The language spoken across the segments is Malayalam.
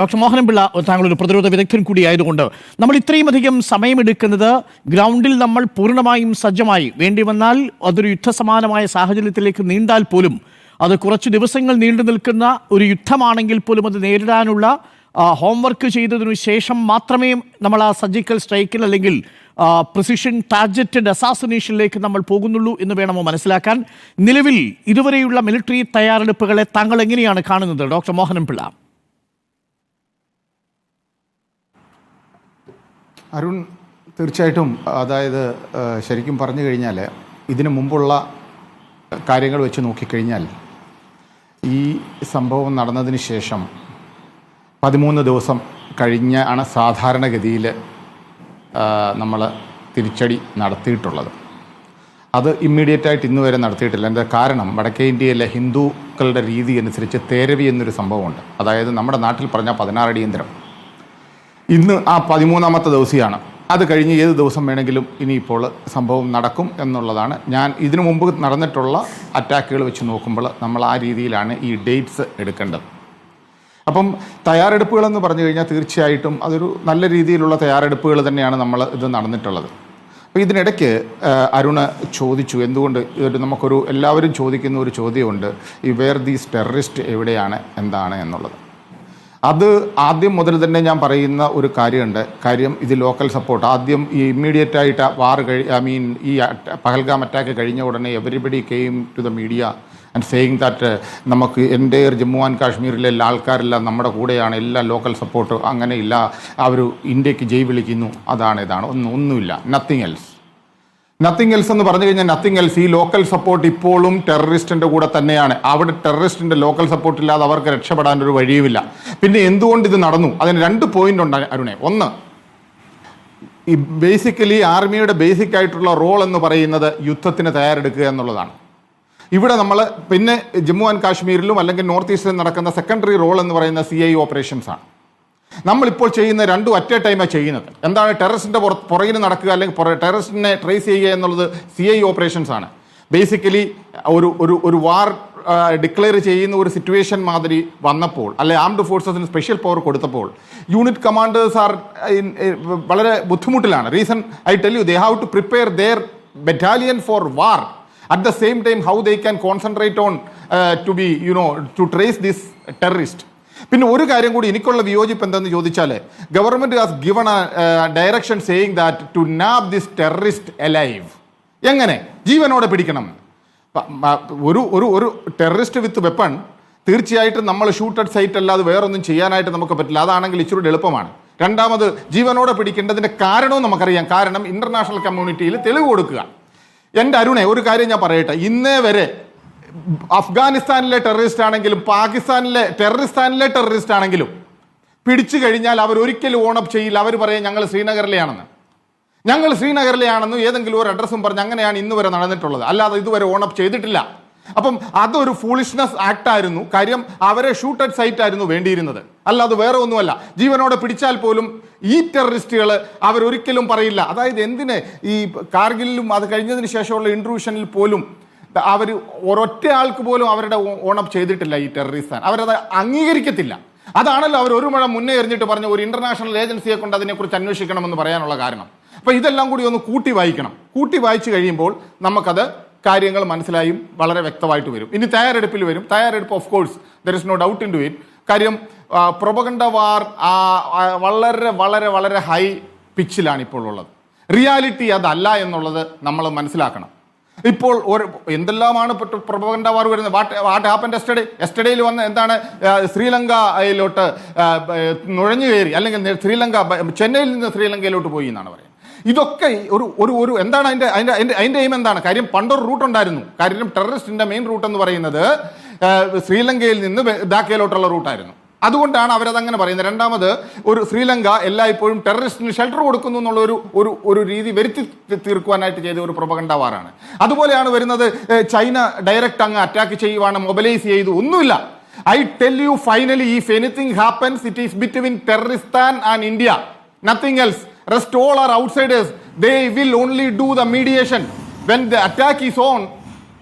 ഡോക്ടർ മോഹനപിള്ള താങ്കളൊരു പ്രതിരോധ വിദഗ്ധൻ കൂടിയായതുകൊണ്ട് നമ്മൾ ഇത്രയും അധികം സമയമെടുക്കുന്നത് ഗ്രൗണ്ടിൽ നമ്മൾ പൂർണമായും സജ്ജമായി. വേണ്ടി വന്നാൽ അതൊരു യുദ്ധസമാനമായ സാഹചര്യത്തിലേക്ക് നീണ്ടാൽ പോലും അത് കുറച്ച് ദിവസങ്ങൾ നീണ്ടു നിൽക്കുന്ന ഒരു യുദ്ധമാണെങ്കിൽ പോലും അത് നേരിടാനുള്ള ഹോംവർക്ക് ചെയ്തതിനു ശേഷം മാത്രമേ നമ്മൾ ആ സർജിക്കൽ സ്ട്രൈക്കിൽ അല്ലെങ്കിൽ പ്രിസിഷൻ ടാർജറ്റഡ് അസാസിനേഷനിലേക്ക് നമ്മൾ പോകുന്നുള്ളൂ എന്ന് വേണമോ മനസ്സിലാക്കാൻ. നിലവിൽ ഇതുവരെയുള്ള മിലിറ്ററി തയ്യാറെടുപ്പുകളെ താങ്കൾ എങ്ങനെയാണ് കാണുന്നത് ഡോക്ടർ മോഹനപിള്ള അരുൺ തീർച്ചയായിട്ടും അതായത് ശരിക്കും പറഞ്ഞു കഴിഞ്ഞാൽ ഇതിനു മുമ്പുള്ള കാര്യങ്ങൾ വെച്ച് നോക്കിക്കഴിഞ്ഞാൽ ഈ സംഭവം നടന്നതിന് ശേഷം പതിമൂന്ന് ദിവസം കഴിഞ്ഞാണ് സാധാരണഗതിയിൽ നമ്മൾ തിരിച്ചടി നടത്തിയിട്ടുള്ളത്. അത് ഇമ്മീഡിയറ്റ് ആയിട്ട് നടത്തിയിട്ടില്ല. എന്റെ കാരണം? വടക്കേ ഇന്ത്യയിലെ ഹിന്ദുക്കളുടെ രീതി അനുസരിച്ച് തേരവി എന്നൊരു സംഭവമുണ്ട്. അതായത് നമ്മുടെ നാട്ടിൽ പറഞ്ഞാൽ പതിനാറടിയന്തരം ഇന്ന് ആ പതിമൂന്നാമത്തെ ദിവസമാണ്. അത് കഴിഞ്ഞ് ഏത് ദിവസം വേണമെങ്കിലും ഇനിയിപ്പോൾ സംഭവം നടക്കും എന്നുള്ളതാണ്. ഞാൻ ഇതിനു മുമ്പ് നടന്നിട്ടുള്ള അറ്റാക്കുകൾ വെച്ച് നോക്കുമ്പോൾ നമ്മൾ ആ രീതിയിലാണ് ഈ ഡേറ്റ്സ് എടുക്കേണ്ടത്. അപ്പം തയ്യാറെടുപ്പുകളെന്ന് പറഞ്ഞു കഴിഞ്ഞാൽ തീർച്ചയായിട്ടും അതൊരു നല്ല രീതിയിലുള്ള തയ്യാറെടുപ്പുകൾ തന്നെയാണ് നമ്മൾ ഇത് നടന്നിട്ടുള്ളത്. അപ്പോൾ ഇതിനിടയ്ക്ക് അരുണ് ചോദിച്ചു എന്തുകൊണ്ട് ഇതൊരു നമുക്കൊരു എല്ലാവരും ചോദിക്കുന്ന ഒരു ചോദ്യമുണ്ട്. ഈ വേർ ദീസ് ടെററിസ്റ്റ് എവിടെയാണ് എന്താണ് എന്നുള്ളത്. അത് ആദ്യം മുതൽ തന്നെ ഞാൻ പറയുന്ന ഒരു കാര്യമുണ്ട്. കാര്യം ഇത് ലോക്കൽ സപ്പോർട്ട് ആദ്യം ഈ ഇമ്മീഡിയറ്റ് ആയിട്ട് വാർ കഴി ഐ മീൻ ഈ പഹൽഗാം അറ്റാക്ക് കഴിഞ്ഞ ഉടനെ everybody came to the media and saying that നമുക്ക് എന്റെ ജമ്മു ആൻഡ് കാശ്മീരിലെ എല്ലാ ആൾക്കാരെല്ലാം നമ്മുടെ കൂടെയാണ് എല്ലാ ലോക്കൽ സപ്പോർട്ട് അങ്ങനെയില്ല. അവർ ഇന്ത്യയ്ക്ക് ജയ് വിളിക്കുന്നു. അതാണ് ഇതാണ്. ഒന്നും ഒന്നുമില്ല. നത്തിങ് എൽസ് നത്തിങ് എൽസ് എന്ന് പറഞ്ഞു കഴിഞ്ഞാൽ നത്തിങ് എൽസ് ഈ ലോക്കൽ സപ്പോർട്ട് ഇപ്പോഴും ടെററിസ്റ്റിന്റെ കൂടെ തന്നെയാണ്. അവിടെ ടെററിസ്റ്റിന്റെ ലോക്കൽ സപ്പോർട്ട് ഇല്ലാതെ അവർക്ക് രക്ഷപ്പെടാൻ ഒരു വഴിയുമില്ല. പിന്നെ എന്തുകൊണ്ട് ഇത് നടന്നു? അതിന് രണ്ട് പോയിന്റ് ഉണ്ട് അരുണെ. ഒന്ന് ഈ ബേസിക്കലി ആർമിയുടെ ബേസിക് ആയിട്ടുള്ള റോൾ എന്ന് പറയുന്നത് യുദ്ധത്തിന് തയ്യാറെടുക്കുക എന്നുള്ളതാണ്. ഇവിടെ നമ്മൾ പിന്നെ ജമ്മു ആൻഡ് കാശ്മീരിലും അല്ലെങ്കിൽ നോർത്ത് ഈസ്റ്റിലും നടക്കുന്ന സെക്കൻഡറി റോൾ എന്ന് പറയുന്ന സി ഐ ഓപ്പറേഷൻസ് ആണ്. നമ്മളിപ്പോൾ ചെയ്യുന്ന രണ്ടും അറ്റ് എ ടൈമാണ് ചെയ്യുന്നത്. എന്താണ് ടെററിസ്റ്റിന്റെ പുറ- പുറകിൽ നടക്കുക അല്ലെങ്കിൽ ടെററിസ്റ്റിനെ ട്രേസ് ചെയ്യുക എന്നുള്ളത് സി ഐ ഓപ്പറേഷൻസ് ആണ്. ബേസിക്കലി ഒരു ഒരു ഒരു വാർ ഡിക്ലെയർ ചെയ്യുന്ന ഒരു സിറ്റുവേഷൻ മാതിരി വന്നപ്പോൾ അല്ലെ ആംഡ് ഫോഴ്സസിന് സ്പെഷ്യൽ പവർ കൊടുത്തപ്പോൾ യൂണിറ്റ് കമാൻഡേഴ്സ് ആർ വളരെ ബുദ്ധിമുട്ടിലാണ്. Reason I tell you they have to prepare their battalion for war at the same time how they can concentrate on to be you know to trace this terrorist പിന്നെ ഒരു കാര്യം കൂടി എനിക്കുള്ള വിയോജിപ്പ് എന്തെന്ന് ചോദിച്ചാൽ government has given direction saying that to nab this terrorist alive എങ്ങനെ? ജീവനോടെ പിടിക്കണം. ഒരു ഒരു ഒരു ടെററിസ്റ്റ് വിത്ത് വെപ്പൺ തീർച്ചയായിട്ടും നമ്മൾ ഷൂട്ടഡ് സൈറ്റ് അല്ലാതെ വേറൊന്നും ചെയ്യാനായിട്ട് നമുക്ക് പറ്റില്ല. അതാണെങ്കിൽ ഇച്ചിരി എളുപ്പമാണ്. രണ്ടാമത് ജീവനോടെ പിടിക്കേണ്ടതിന്റെ കാരണവും നമുക്കറിയാം. കാരണം ഇന്റർനാഷണൽ കമ്മ്യൂണിറ്റിയിൽ തെളിവ് കൊടുക്കുക. എന്റെ അരുണെ ഒരു കാര്യം ഞാൻ പറയട്ടെ. ഇന്നേ വരെ അഫ്ഗാനിസ്ഥാനിലെ ടെററിസ്റ്റ് ആണെങ്കിലും പാകിസ്ഥാനിലെ ടെററിസ്ഥാനിലെ ടെററിസ്റ്റ് ആണെങ്കിലും പിടിച്ചു കഴിഞ്ഞാൽ അവർ ഒരിക്കലും ഓണപ്പ് ചെയ്യില്ല. അവർ പറയും ഞങ്ങൾ ശ്രീനഗറിലെയാണെന്ന്. ഞങ്ങൾ ശ്രീനഗറിലെയാണെന്ന് ഏതെങ്കിലും ഒരു അഡ്രസ്സും പറഞ്ഞ് അങ്ങനെയാണ് ഇന്ന് വരെ നടന്നിട്ടുള്ളത്. അല്ലാതെ ഇതുവരെ ഓണപ്പ് ചെയ്തിട്ടില്ല. അപ്പം അതൊരു ഫൂളിഷ്നെസ് ആക്ട് ആയിരുന്നു കാര്യം അവരെ ഷൂട്ടഡ് സൈറ്റ് ആയിരുന്നു വേണ്ടിയിരുന്നത്. അല്ലാതെ വേറെ ഒന്നുമല്ല. ജീവനോടെ പിടിച്ചാൽ പോലും ഈ ടെററിസ്റ്റുകൾ അവരൊരിക്കലും പറയില്ല. അതായത് എന്തിന് ഈ കാർഗിലും അത് കഴിഞ്ഞതിന് ശേഷമുള്ള ഇൻട്രൂഷനിൽ പോലും അവർ ഒരൊറ്റ ആൾക്ക് പോലും അവരുടെ ഓണം ചെയ്തിട്ടില്ല ഈ ടെററിസ്റ്റാൻ. അവരത് അംഗീകരിക്കത്തില്ല. അതാണല്ലോ അവർ ഒരു മഴ മുന്നേ എറിഞ്ഞിട്ട് പറഞ്ഞ ഒരു ഇന്റർനാഷണൽ ഏജൻസിയെ കൊണ്ട് അതിനെക്കുറിച്ച് അന്വേഷിക്കണമെന്ന് പറയാനുള്ള കാരണം. അപ്പോൾ ഇതെല്ലാം കൂടി ഒന്ന് കൂട്ടി വായിക്കണം. കൂട്ടി വായിച്ചു കഴിയുമ്പോൾ നമുക്കത് കാര്യങ്ങൾ മനസ്സിലായും വളരെ വ്യക്തമായിട്ട് വരും. ഇനി തയ്യാറെടുപ്പിൽ വരും. തയ്യാറെടുപ്പ് of course there is no doubt in to it കാര്യം പ്രൊപകണ്ട വാർ വളരെ വളരെ വളരെ ഹൈ പിച്ചിലാണ് ഇപ്പോൾ ഉള്ളത്. റിയാലിറ്റി അതല്ല എന്നുള്ളത് നമ്മൾ മനസ്സിലാക്കണം. ഇപ്പോൾ ഒരു എന്തെല്ലാമാണ് പ്രഭവന്റെ വാർ വരുന്നത്? വാട്ട് വാട്ട് ഹാപ്പൻ എസ്റ്റഡേ എസ്റ്റഡേയിൽ വന്ന് എന്താണ് ശ്രീലങ്കയിലോട്ട് നുഴഞ്ഞു കയറി. അല്ലെങ്കിൽ ശ്രീലങ്ക ചെന്നൈയിൽ നിന്ന് ശ്രീലങ്കയിലോട്ട് പോയി എന്നാണ് പറയുന്നത്. ഇതൊക്കെ ഒരു ഒരു ഒരു എന്താണ് അതിന്റെ അതിന്റെ അതിന്റെ അതിന്റെ എയിം എന്താണ്? കാര്യം പണ്ടൊരു റൂട്ട് ഉണ്ടായിരുന്നു. കാര്യം ടെററിസ്റ്റിന്റെ മെയിൻ റൂട്ട് എന്ന് പറയുന്നത് ശ്രീലങ്കയിൽ നിന്ന് ധാക്കയിലോട്ടുള്ള റൂട്ടായിരുന്നു അതുകൊണ്ടാണ് അവരത് അങ്ങനെ പറയുന്നത്. രണ്ടാമത് ഒരു ശ്രീലങ്ക എല്ലായ്പ്പോഴും ടെററിസ്റ്റിന് ഷെൽട്ടർ കൊടുക്കുന്നു എന്നുള്ള ഒരു ഒരു ഒരു രീതി വരുത്തി തീർക്കുവാനായിട്ട് ചെയ്ത ഒരു പ്രൊപകണ്ട വാറാണ് അതുപോലെയാണ് വരുന്നത് ചൈന ഡയറക്റ്റ് അങ്ങ് അറ്റാക്ക് ചെയ്യുവാണ് മൊബിലൈസ് ചെയ്തു. ഒന്നുമില്ല. I tell you finally if anything happens it is between Terroristan and India nothing else rest all are outsiders they will only do the mediation when the attack is on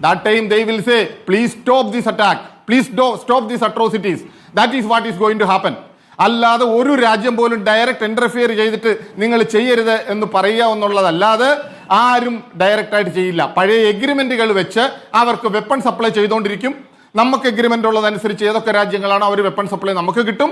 that time they will say please stop this attack. Please do stop these atrocities that is what is going to happen അല്ലാതെ ഒരു രാജ്യം പോലും ഡയറക്റ്റ് ഇന്റർഫിയർ ചെയ്തിട്ട് നിങ്ങൾ ചെയ്യരുത് എന്ന് പറയുക എന്നുള്ളതല്ലാതെ ആരും ഡയറക്റ്റ് ആയിട്ട് ചെയ്യില്ല. പഴയ എഗ്രിമെന്റുകൾ വെച്ച് അവർക്ക് വെപ്പൺ സപ്ലൈ ചെയ്തുകൊണ്ടിരിക്കും നമുക്ക് എഗ്രിമെന്റ് ഉള്ളതനുസരിച്ച് ഏതൊക്കെ രാജ്യങ്ങളാണോ അവർ വെപ്പൺ സപ്ലൈ നമുക്ക് കിട്ടും.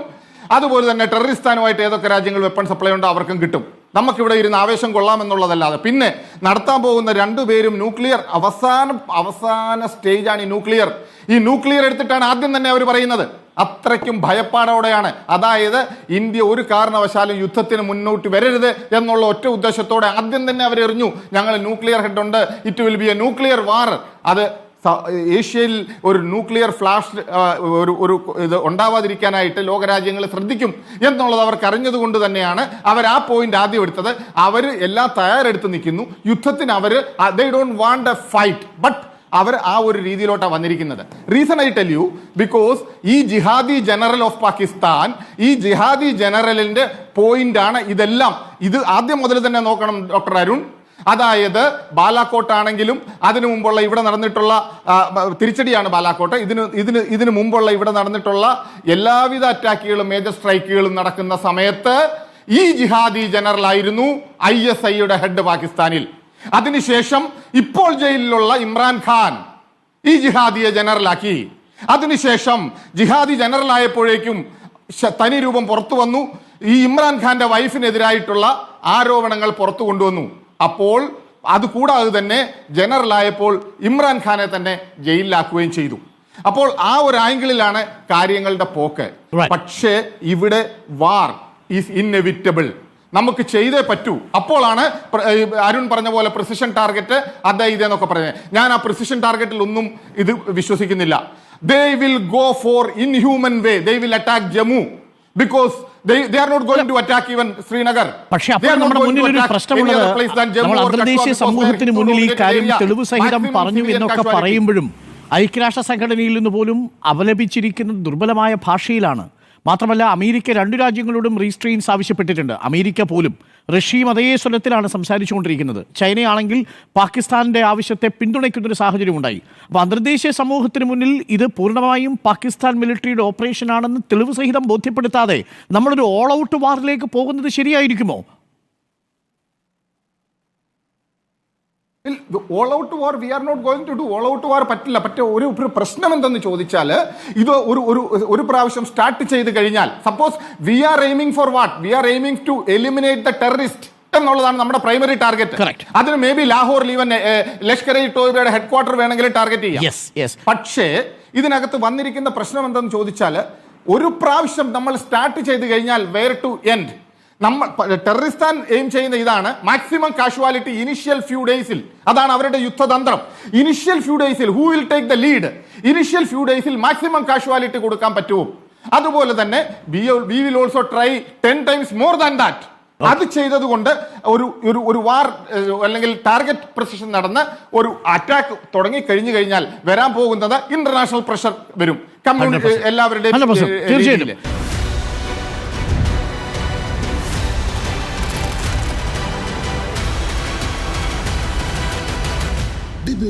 അതുപോലെ തന്നെ ടെററിസ്ഥാനുമായിട്ട് ഏതൊക്കെ രാജ്യങ്ങൾ വെപ്പൺ സപ്ലൈ ഉണ്ടോ അവർക്കും കിട്ടും. നമുക്കിവിടെ ഇരുന്ന് ആവേശം കൊള്ളാമെന്നുള്ളതല്ലാതെ. പിന്നെ നടത്താൻ പോകുന്ന രണ്ടുപേരും ന്യൂക്ലിയർ. അവസാന അവസാന സ്റ്റേജാണ് ഈ ന്യൂക്ലിയർ. ഈ ന്യൂക്ലിയർ എടുത്തിട്ടാണ് ആദ്യം തന്നെ അവർ പറയുന്നത്. അത്രയ്ക്കും ഭയപ്പാടോടെയാണ്. അതായത് ഇന്ത്യ ഒരു കാരണവശാലും യുദ്ധത്തിന് മുന്നോട്ട് വരരുത് എന്നുള്ള ഒറ്റ ഉദ്ദേശത്തോടെ ആദ്യം തന്നെ അവരെറിഞ്ഞു. ഞങ്ങൾ ന്യൂക്ലിയർ ഹെഡ് ഉണ്ട്. It will be a nuclear war അത് ഏഷ്യയിൽ ഒരു ന്യൂക്ലിയർ ഫ്ലാഷ് ഒരു ഒരു ഇത് ഉണ്ടാവാതിരിക്കാനായിട്ട് ലോകരാജ്യങ്ങൾ ശ്രദ്ധിക്കും എന്നുള്ളത് അവർക്ക് അറിഞ്ഞതുകൊണ്ട് തന്നെയാണ് അവർ ആ പോയിന്റ് ആദ്യം എടുത്തത്. അവർ എല്ലാം തയ്യാറെടുത്ത് നിൽക്കുന്നു. യുദ്ധത്തിന് അവർ they don't want a fight but അവർ ആ ഒരു രീതിയിലോട്ടാണ് വന്നിരിക്കുന്നത്. Reason I tell you because ഈ ജിഹാദി ജനറൽ ഓഫ് പാകിസ്ഥാൻ ഈ ജിഹാദി ജനറലിന്റെ പോയിന്റ് ആണ് ഇതെല്ലാം. ഇത് ആദ്യം മുതൽ തന്നെ നോക്കണം ഡോക്ടർ അരുൺ. അതായത് ബാലാക്കോട്ട് ആണെങ്കിലും അതിനു മുമ്പുള്ള ഇവിടെ നടന്നിട്ടുള്ള തിരിച്ചടിയാണ് ബാലാക്കോട്ട് ഇതിന് ഇതിന് ഇതിനു മുമ്പുള്ള ഇവിടെ നടന്നിട്ടുള്ള എല്ലാവിധ അറ്റാക്കുകളും മേജർ സ്ട്രൈക്കുകളും നടക്കുന്ന സമയത്ത് ഈ ജിഹാദി ജനറൽ ആയിരുന്നു ഐ എസ് ഐയുടെ ഹെഡ് പാകിസ്ഥാനിൽ. അതിനുശേഷം ഇപ്പോൾ ജയിലിലുള്ള ഇമ്രാൻഖാൻ ഈ ജിഹാദിയെ ജനറലാക്കി. അതിനുശേഷം ജിഹാദി ജനറൽ ആയപ്പോഴേക്കും തനി രൂപം പുറത്തു വന്നു. ഈ ഇമ്രാൻഖാന്റെ വൈഫിനെതിരായിട്ടുള്ള ആരോപണങ്ങൾ പുറത്തു കൊണ്ടുവന്നു. അപ്പോൾ അത് കൂടാതെ തന്നെ ജനറൽ ആയപ്പോൾ ഇമ്രാൻഖാനെ തന്നെ ജയിലിലാക്കുകയും ചെയ്തു. അപ്പോൾ ആ ഒരു ആംഗിളിലാണ് കാര്യങ്ങളുടെ പോക്ക്. പക്ഷേ ഇവിടെ വാർ ഈസ് ഇന്നെവിറ്റബിൾ നമുക്ക് ചെയ്തേ പറ്റൂ. അപ്പോഴാണ് അരുൺ പറഞ്ഞ പോലെ പ്രിസിഷൻ ടാർഗറ്റ് അത് ഇതെന്നൊക്കെ പറഞ്ഞത്. ഞാൻ ആ പ്രിസിഷൻ ടാർഗറ്റിൽ ഒന്നും ഇത് വിശ്വസിക്കുന്നില്ല. They will go for inhuman way they will attack Jammu because പക്ഷെ അപ്പോൾ നമ്മുടെ മുന്നിൽ ഒരു പ്രശ്നമുള്ളത് നമ്മൾ അന്തർദേശീയ സമൂഹത്തിന് മുന്നിൽ ഈ കാര്യം തെളിവ് സഹിതം പറഞ്ഞു എന്നൊക്കെ പറയുമ്പോഴും ഐക്യരാഷ്ട്ര സംഘടനയിൽ നിന്ന് പോലും അപലപിച്ചിരിക്കുന്ന ദുർബലമായ ഭാഷയിലാണ്. മാത്രമല്ല അമേരിക്ക രണ്ടു രാജ്യങ്ങളോടും റീസ്ട്രെയിൻസ് ആവശ്യപ്പെട്ടിട്ടുണ്ട്. അമേരിക്ക പോലും റഷ്യയും അതേ സ്വരത്തിലാണ് സംസാരിച്ചുകൊണ്ടിരിക്കുന്നത്. ചൈനയാണെങ്കിൽ പാകിസ്ഥാന്റെ ആവശ്യത്തെ പിന്തുണയ്ക്കുന്നൊരു സാഹചര്യം ഉണ്ടായി അപ്പോൾ അന്തർദേശീയ സമൂഹത്തിന് മുന്നിൽ ഇത് പൂർണമായും പാകിസ്ഥാൻ മിലിറ്ററിയുടെ ഓപ്പറേഷനാണെന്ന് തെളിവ് സഹിതം ബോധ്യപ്പെടുത്താതെ നമ്മളൊരു ഓൾ ഔട്ട് വാറിലേക്ക് പോകുന്നത് ശരിയായിരിക്കുമോ? All out war we are not going to do all out war പറ്റില്ല. പറ്റേ ഒരു ഒരു പ്രശ്നം എന്തെന്ന് ചോദിച്ചാൽ ഇത് ഒരു ഒരു ഒരു പ്രാവശ്യം സ്റ്റാർട്ട് ചെയ്ത് കഴിഞ്ഞാൽ suppose we are aiming for what we are aiming to eliminate the terrorist എന്നുള്ളതാണ് നമ്മുടെ പ്രൈമറി ടാർഗറ്റ്. അതിന് മേ ബി ലാഹോർ ലീവൻ ലഷ്കർ ഇ ടോയ്ബയുടെ ഹെഡ് ക്വാർട്ടർ വേണമെങ്കിൽ ടാർഗറ്റ് ചെയ്യാം. പക്ഷേ ഇതിനകത്ത് വന്നിരിക്കുന്ന പ്രശ്നം എന്തെന്ന് ചോദിച്ചാൽ ഒരു പ്രാവശ്യം നമ്മൾ സ്റ്റാർട്ട് ചെയ്ത് കഴിഞ്ഞാൽ വെയർ ടു എൻഡ് നമ്മൾ ടെററിസ്ഥാൻ എയിം ചെയ്യുന്ന ഇതാണ് മാക്സിമം കാഷ്വാലിറ്റി ഇനിഷ്യൽ ഫ്യൂ ഡേയ്സിൽ അതാണ് അവരുടെ യുദ്ധതന്ത്രം. ഇനിഷ്യൽ ഫ്യൂ ഡേയ്സിൽ who will take the lead initial few ഡേയ്സിൽ മാക്സിമം കാഷ്വാലിറ്റി കൊടുക്കാൻ പറ്റുമോ അതുപോലെ തന്നെ we will also try ten times more than that അത് ചെയ്തതുകൊണ്ട് ഒരു ഒരു ഒരു വാർ അല്ലെങ്കിൽ ടാർഗറ്റ് പ്രസിഷൻ നടന്ന് ഒരു അറ്റാക്ക് തുടങ്ങി കഴിഞ്ഞു കഴിഞ്ഞാൽ വരാൻ പോകുന്നത് ഇന്റർനാഷണൽ പ്രഷർ വരും. കമ്മ്യൂണിറ്റി എല്ലാവരുടെയും